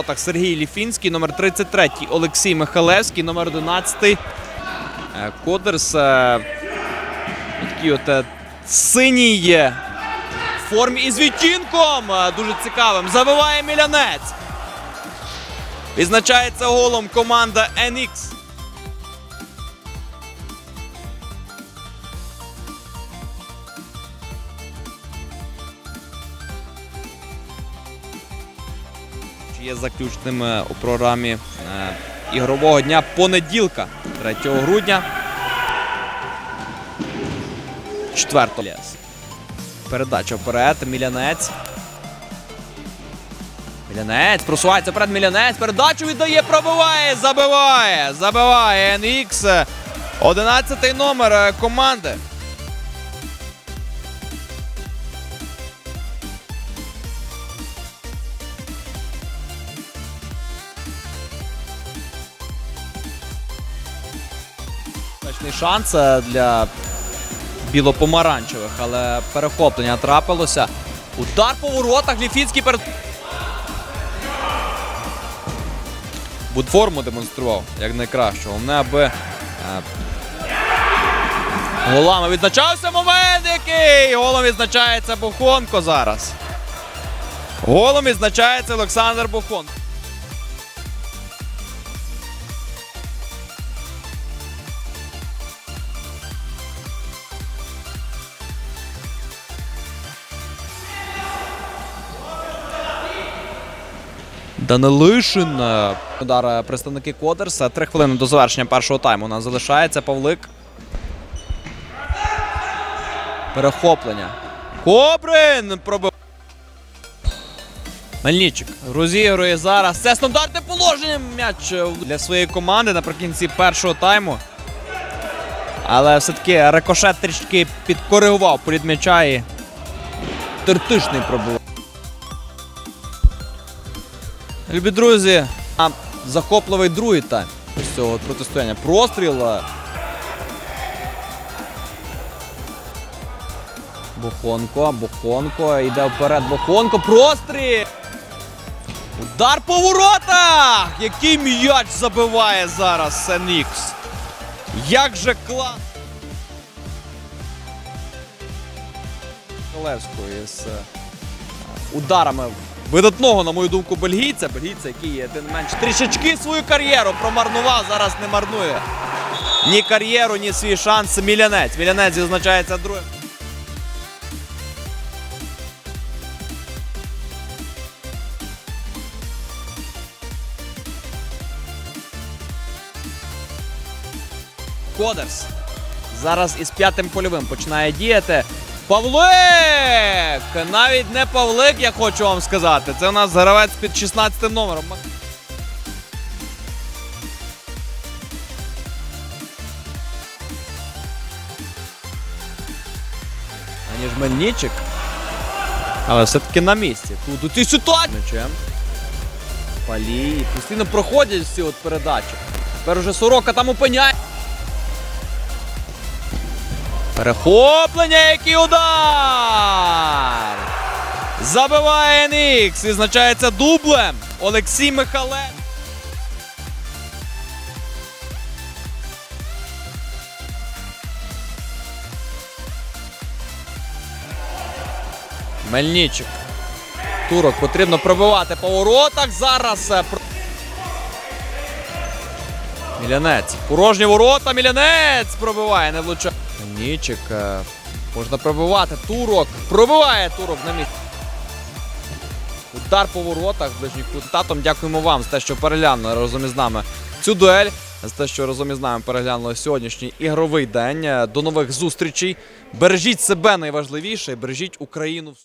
воротах Сергій Ліфінський, номер 33 Олексій Михалевський, номер 11 е, Кодерс. е, Такий от е, синій формі із відтінком. Дуже цікавим. Забиває Мілянець. Відзначається голом команда NX. Є заключним е, у програмі е, ігрового дня понеділка, 3 грудня. Четверто ліс. Передача вперед. Мілянець. Мілянець просувається вперед. Мілянець. Передачу віддає, пробиває, забиває. Забиває NX. 11 номер е, команди. Точний шанс е, для білопомаранчевих, але перехоплення трапилося. Удар по воротах. Ліфінський перед. Будформу демонстрував як найкраще. Головне, аби е, голами відзначався момент, який голом відзначається Бухонко зараз. Голом відзначається Олександр Бухонко. Данилишин. Удар е, представники Кодерса. Три хвилини до завершення першого тайму у нас залишається. Павлик. Перехоплення. Кобрин пробив. Мельничик розігрує зараз. Це стандартне положення м'яч е, для своєї команди наприкінці першого тайму. Але все-таки рикошет трішки підкоригував політ м'яча і тертишний пробив. Любі друзі, захопливий другий тайм ось цього протистояння. Простріл. Бухонко, Бухонко, йде вперед Бухонко, простріл! Удар по воротах! Який м'яч забиває зараз Сенікс. Як же клас! Колевської з е, ударами видатного, на мою думку, бельгійця. Бельгійця, який є тим не менш трішечки свою кар'єру промарнував, зараз не марнує. Ні кар'єру, ні свій шанс. Мілянець. Мілянець відзначається другим. Кодерс. Зараз із п'ятим польовим починає діяти. Павлик! Навіть не Павлик, я хочу вам сказати. Це у нас гравець під 16 номером. Аніж Мельничик. Але все-таки на місці. Тут у цій ситуації. Мечем. Палій. Постійно проходять всі от передачі. Тепер уже сорока там опиняє. Перехоплення, який удар! Забиває NX, відзначається дублем. Олексій Михалев. Мельничик. Турок потрібно пробивати по воротах. Зараз. е, Мілянець. Порожні ворота. Мілянець пробиває, не влучає. Нічик. е, Можна пробивати. Турок. Пробиває турок на місці. Удар по воротах ближній кут. Татом Дякуємо вам за те, що переглянули разом із нами цю дуель. За те, що разом із нами переглянули сьогоднішній ігровий день. Е, До нових зустрічей. Бережіть себе найважливіше бережіть Україну.